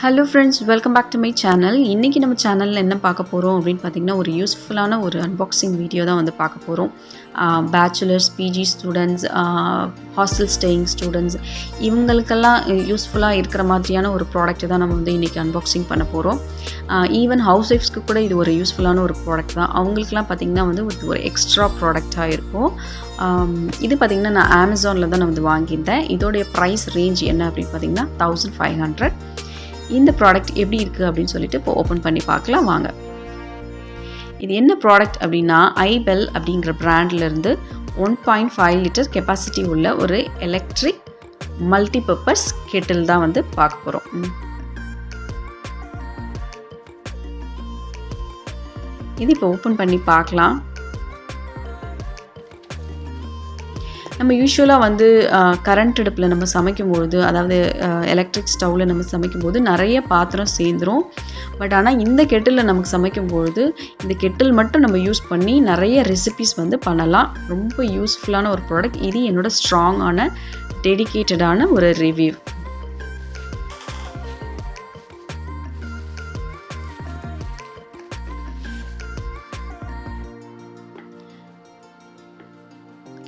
Hello friends welcome back to my channel இன்றைக்கி நம்ம சேனலில் என்ன பார்க்க போகிறோம் அப்படின்னு பார்த்தீங்கன்னா ஒரு யூஸ்ஃபுல்லான ஒரு அன்பாக்சிங் வீடியோ தான் வந்து பார்க்க போகிறோம் bachelors PG students hostel staying students இவங்களுக்கெல்லாம் யூஸ்ஃபுல்லாக இருக்கிற மாதிரியான ஒரு ப்ராடக்ட் தான் நம்ம வந்து இன்றைக்கி அன்பாக்சிங் பண்ண போகிறோம் ஈவன் ஹவுஸ் ஒய்ஃப்ஸ்க்கு கூட இது ஒரு யூஸ்ஃபுல்லான ஒரு ப்ராடக்ட் தான். அவங்களுக்குலாம் பார்த்திங்கன்னா வந்து ஒரு எக்ஸ்ட்ரா ப்ராடக்டாக இருக்கும். இது பார்த்திங்கன்னா நான் அமேசானில் தான் நான் வந்து வாங்கியிருந்தேன். இதோடைய ப்ரைஸ் ரேஞ்ச் என்ன அப்படின்னு பார்த்தீங்கன்னா தௌசண்ட் ஃபைவ் ஹண்ட்ரட் இந்த ப்ராடக்ட் எப்படி இருக்குது அப்படின்னு சொல்லிட்டு இப்போ ஓப்பன் பண்ணி பார்க்கலாம் வாங்க. இது என்ன ப்ராடக்ட் அப்படின்னா ஐபெல் அப்படிங்கிற பிராண்ட்லேருந்து one point five litre capacity உள்ள ஒரு எலக்ட்ரிக் மல்டிபர்பஸ் கெட்டில் தான் வந்து பார்க்க போகிறோம் இது இப்போ ஓப்பன் பண்ணி பார்க்கலாம். நம்ம யூஸ்வலாக வந்து கரண்ட் அடுப்பில் நம்ம சமைக்கும்பொழுது அதாவது எலக்ட்ரிக் ஸ்டவ்வில் நம்ம சமைக்கும்போது நிறைய பாத்திரம் சேர்ந்துரும். பட் ஆனால் இந்த கெட்டிலில் நமக்கு சமைக்கும்பொழுது இந்த கெட்டில் மட்டும் நம்ம யூஸ் பண்ணி நிறைய ரெசிபிஸ் வந்து பண்ணலாம். ரொம்ப யூஸ்ஃபுல்லான ஒரு ப்ராடக்ட் இது என்னோட ஸ்ட்ராங்கான டெடிக்கேட்டடான ஒரு ரிவ்யூ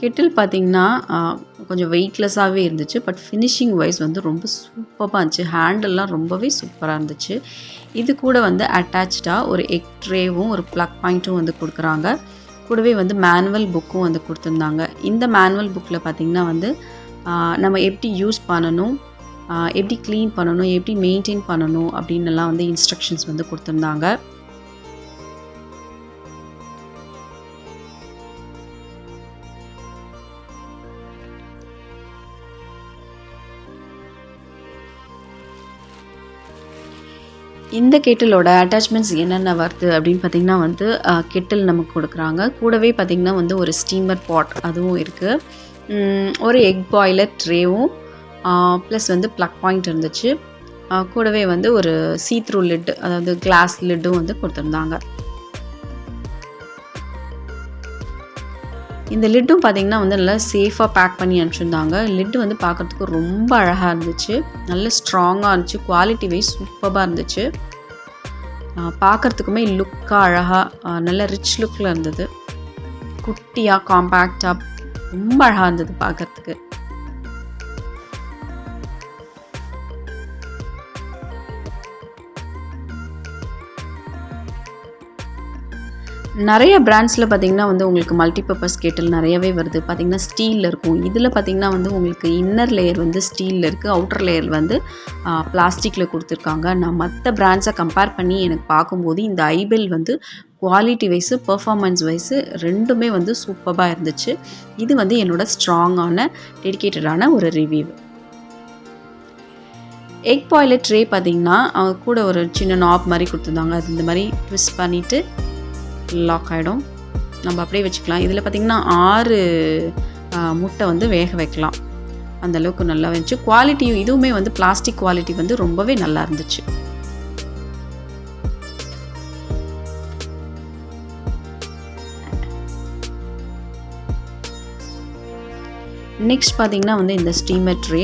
கெட்டில் பார்த்திங்கன்னா கொஞ்சம் வெயிட்லெஸ்ஸாகவே இருந்துச்சு. பட் ஃபினிஷிங் வைஸ் வந்து ரொம்ப சூப்பராக இருந்துச்சு. ஹேண்டல்லாம் ரொம்பவே சூப்பராக இருந்துச்சு. இது கூட வந்து அட்டாச்சாக ஒரு எக் ட்ரேவும் ஒரு ப்ளக் பாயிண்ட்டும் வந்து கொடுக்குறாங்க. கூடவே வந்து மேனுவல் புக்கும் வந்து கொடுத்துருந்தாங்க. இந்த மேனுவல் புக்கில் பார்த்திங்கன்னா வந்து நம்ம எப்படி யூஸ் பண்ணணும் எப்படி க்ளீன் பண்ணணும் எப்படி மெயின்டைன் பண்ணணும் அப்படின்னுலாம் வந்து இன்ஸ்ட்ரக்ஷன்ஸ் வந்து கொடுத்துருந்தாங்க. இந்த கெட்டிலோட அட்டாச்மெண்ட்ஸ் என்னென்ன வருது அப்படின்னு பார்த்தீங்கன்னா வந்து கெட்டில் நமக்கு கொடுக்குறாங்க. கூடவே பார்த்திங்கன்னா வந்து ஒரு ஸ்டீமர் பாட் அதுவும் இருக்குது ஒரு எக் பாய்லர் ட்ரேவும் ப்ளஸ் வந்து ப்ளக் பாயிண்ட் இருந்துச்சு. கூடவே வந்து ஒரு சீத்ரூ லிட் அதாவது கிளாஸ் லிட்டும் வந்து கொடுத்துருந்தாங்க. இந்த லிட்டும் பார்த்தீங்கன்னா வந்து நல்லா சேஃபாக பேக் பண்ணி அனுப்பிச்சிருந்தாங்க. லிட்டு வந்து பார்க்குறதுக்கு ரொம்ப அழகாக இருந்துச்சு. நல்ல ஸ்ட்ராங்காக இருந்துச்சு. குவாலிட்டி வைஸ் சூப்பராக இருந்துச்சு. பார்க்குறதுக்குமே லுக்காக அழகாக நல்ல ரிச் லுக்கில் இருந்தது. குட்டியாக காம்பேக்டாக ரொம்ப அழகாக இருந்தது பார்க்குறதுக்கு நிறைய பிராண்ட்ஸில் பார்த்தீங்கன்னா வந்து உங்களுக்கு மல்டிபர்பஸ் கேட்டில் நிறையவே வருது. பார்த்திங்கன்னா ஸ்டீலில் இருக்கும். இதில் பார்த்தீங்கன்னா வந்து உங்களுக்கு இன்னர் லேயர் வந்து ஸ்டீலில் இருக்குது அவுட்டர் லேயர் வந்து பிளாஸ்டிக்கில் கொடுத்துருக்காங்க. நான் மற்ற பிராண்ட்ஸை கம்பேர் பண்ணி எனக்கு பார்க்கும்போது இந்த ஐபெல் வந்து குவாலிட்டி வைஸு பெர்ஃபார்மன்ஸ் வைஸு ரெண்டுமே வந்து சூப்பராக இருந்துச்சு. இது வந்து என்னோட ஸ்ட்ராங்கான டெடிக்கேட்டடான ஒரு ரிவ்யூ எக் பாய்லர் ட்ரே பார்த்தீங்கன்னா கூட ஒரு சின்ன நாப் மாதிரி கொடுத்துருந்தாங்க. அது இந்த மாதிரி ட்விஸ்ட் பண்ணிவிட்டு லாக் ஆகிடும் நம்ம அப்படியே வச்சுக்கலாம். இதில் பார்த்திங்கன்னா ஆறு முட்டை வந்து வேக வைக்கலாம். அந்த அளவுக்கு நல்லா இருந்துச்சு. குவாலிட்டியும் இதுவுமே வந்து பிளாஸ்டிக் குவாலிட்டி வந்து ரொம்பவே நல்லா இருந்துச்சு. நெக்ஸ்ட் பார்த்தீங்கன்னா வந்து இந்த ஸ்டீமர் ட்ரே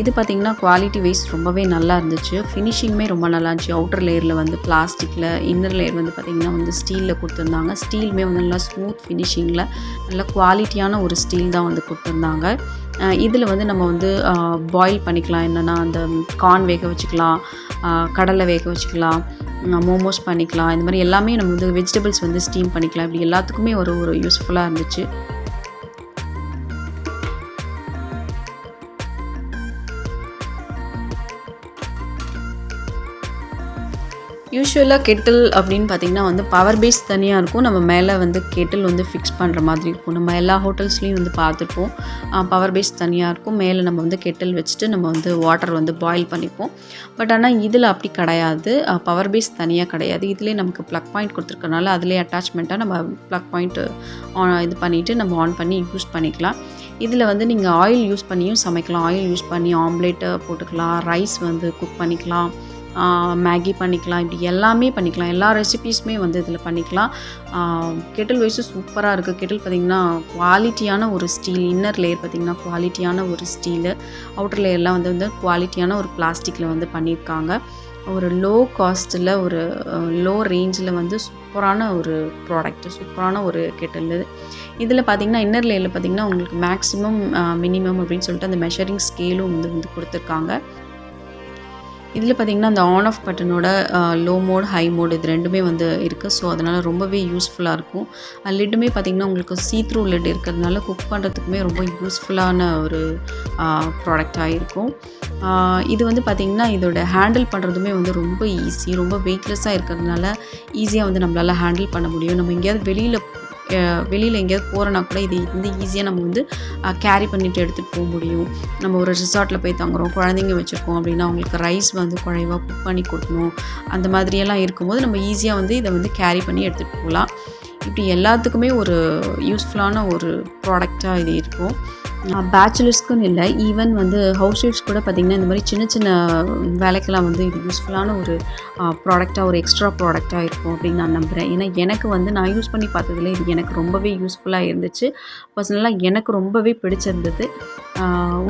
இது பார்த்திங்கன்னா குவாலிட்டி வைஸ் ரொம்பவே நல்லா இருந்துச்சு. ஃபினிஷிங்குமே ரொம்ப நல்லா இருந்துச்சு. அவுட்டர் லேயரில் வந்து பிளாஸ்டிக்கில் இன்னர் லேயர் வந்து பார்த்திங்கன்னா வந்து ஸ்டீலில் கொடுத்துருந்தாங்க. ஸ்டீலுமே வந்து நல்லா ஸ்மூத் ஃபினிஷிங்கில் நல்ல குவாலிட்டியான ஒரு ஸ்டீல் தான் வந்து கொடுத்துருந்தாங்க. இதில் வந்து நம்ம வந்து பாயில் பண்ணிக்கலாம். என்னென்னா அந்த கார்ன் வேக வச்சுக்கலாம் கடலை வேக வச்சுக்கலாம் மோமோஸ் பண்ணிக்கலாம். இந்த மாதிரி எல்லாமே நம்ம வந்து வெஜிடபிள்ஸ் வந்து ஸ்டீம் பண்ணிக்கலாம். இப்படி எல்லாத்துக்குமே ஒரு ஒரு யூஸ்ஃபுல்லாக இருந்துச்சு. யூஸ்வலாக கெட்டில் அப்படின்னு பார்த்தீங்கன்னா வந்து பவர் பேஸ் தனியாக இருக்கும். நம்ம மேலே வந்து கெட்டில் வந்து ஃபிக்ஸ் பண்ணுற மாதிரி இருக்கும். நம்ம எல்லா ஹோட்டல்ஸ்லேயும் வந்து பார்த்துருப்போம் பவர் பேஸ் தனியாக இருக்கும். மேலே நம்ம வந்து கெட்டில் வச்சுட்டு நம்ம வந்து வாட்டர் வந்து பாயில் பண்ணிப்போம். பட் ஆனால் இதில் அப்படி கிடையாது. பவர் பேஸ் தனியாக கிடையாது. இதுலேயே நமக்கு ப்ளக் பாயிண்ட் கொடுத்துருக்கனால அதிலே அட்டாச்மெண்ட்டாக நம்ம ப்ளக் பாயிண்ட் இது பண்ணிவிட்டு நம்ம ஆன் பண்ணி யூஸ் பண்ணிக்கலாம். இதில் வந்து நீங்கள் ஆயில் யூஸ் பண்ணியும் சமைக்கலாம். ஆயில் யூஸ் பண்ணி ஆம்லேட்டை போட்டுக்கலாம். ரைஸ் வந்து குக் பண்ணிக்கலாம். மேகி பண்ணிக்கலாம் இப்படி எல்லாமே பண்ணிக்கலாம். எல்லா ரெசிபீஸுமே வந்து இதில் பண்ணிக்கலாம். கெட்டில் வைஸும் சூப்பராக இருக்குது கெட்டில் பார்த்திங்கன்னா குவாலிட்டியான ஒரு ஸ்டீல் இன்னர் லேயர் பார்த்திங்கன்னா குவாலிட்டியான ஒரு ஸ்டீலு அவுட்டர் லேயர்லாம் வந்து வந்து குவாலிட்டியான ஒரு பிளாஸ்டிக்கில் வந்து பண்ணியிருக்காங்க. ஒரு லோ காஸ்ட்டில் ஒரு லோ ரேஞ்சில் வந்து சூப்பரான ஒரு ப்ராடக்ட் சூப்பரான ஒரு கெட்டில் இது இதில் பார்த்தீங்கன்னா இன்னர் லேயரில் பார்த்தீங்கன்னா உங்களுக்கு மேக்ஸிமம் மினிமம் அப்படின்னு சொல்லிட்டு அந்த மெஷரிங் ஸ்கேலும் வந்து வந்து கொடுத்துருக்காங்க. இதில் பார்த்திங்கன்னா அந்த ஆன் ஆஃப் பட்டனோட லோ மோட் ஹை மோட் இது ரெண்டுமே வந்து இருக்குது ஸோ அதனால் ரொம்பவே யூஸ்ஃபுல்லாக இருக்கும். லிட்டுமே பார்த்திங்கன்னா உங்களுக்கு சீத்ரூ லிட் இருக்கிறதுனால குக் பண்ணுறதுக்குமே ரொம்ப யூஸ்ஃபுல்லான ஒரு ப்ராடக்டாக இருக்கும். இது வந்து பார்த்திங்கன்னா இதோட ஹேண்டில் பண்ணுறதுமே வந்து ரொம்ப ஈஸி ரொம்ப வெயிட்லெஸ்ஸாக இருக்கிறதுனால ஈஸியாக வந்து நம்மளால் ஹேண்டில் பண்ண முடியும். நம்ம எங்கேயாவது வெளியில் வெளியில் எங்கேயாவது போகிறோன்னா கூட இது வந்து ஈஸியாக நம்ம வந்து கேரி பண்ணிட்டு எடுத்துகிட்டு போக முடியும். நம்ம ஒரு ரிசார்ட்டில் போய் தங்குறோம் குழந்தைங்க வச்சுருக்கோம் அப்படின்னா அவங்களுக்கு ரைஸ் வந்து குறைவாக குக் பண்ணி கொடுக்கணும். அந்த மாதிரியெல்லாம் இருக்கும்போது நம்ம ஈஸியாக வந்து இதை வந்து கேரி பண்ணி எடுத்துகிட்டு போகலாம். இப்படி எல்லாத்துக்குமே ஒரு யூஸ்ஃபுல்லான ஒரு ப்ராடக்டாக இது இருக்கும். பேச்சுலர்ஸ்க்குன்னு இல்லை ஈவன் வந்து ஹவுஸ் ஒய்ஃப்ஸ் கூட பார்த்திங்கன்னா இந்த மாதிரி சின்ன சின்ன வேலைக்கெல்லாம் வந்து இது யூஸ்ஃபுல்லான ஒரு ப்ராடக்டாக ஒரு எக்ஸ்ட்ரா ப்ராடக்டாக இருக்கும் அப்படின்னு நான் நம்புகிறேன் ஏன்னா எனக்கு வந்து நான் யூஸ் பண்ணி பார்த்ததில் இது எனக்கு ரொம்பவே யூஸ்ஃபுல்லாக இருந்துச்சு. பர்சனலாக எனக்கு ரொம்பவே பிடிச்சிருந்தது.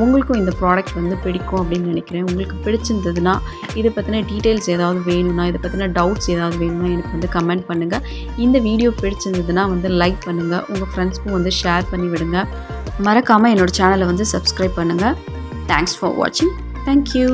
உங்களுக்கும் இந்த ப்ராடக்ட் வந்து பிடிக்கும் அப்படின்னு நினைக்கிறேன். உங்களுக்கு பிடிச்சிருந்ததுன்னா இதை பற்றின டீட்டெயில்ஸ் ஏதாவது வேணும்னா இதை பற்றின டவுட்ஸ் ஏதாவது வேணும்னா எனக்கு வந்து கமெண்ட் பண்ணுங்கள் இந்த வீடியோ பிடிச்சிருந்ததுன்னா வந்து லைக் பண்ணுங்கள் உங்கள் ஃப்ரெண்ட்ஸ்க்கும் வந்து ஷேர் பண்ணி விடுங்க மறக்காமல் என்னோடய சேனலை வந்து சப்ஸ்கிரைப் பண்ணுங்கள் தேங்க்ஸ் ஃபார் வாட்சிங் தேங்க்யூ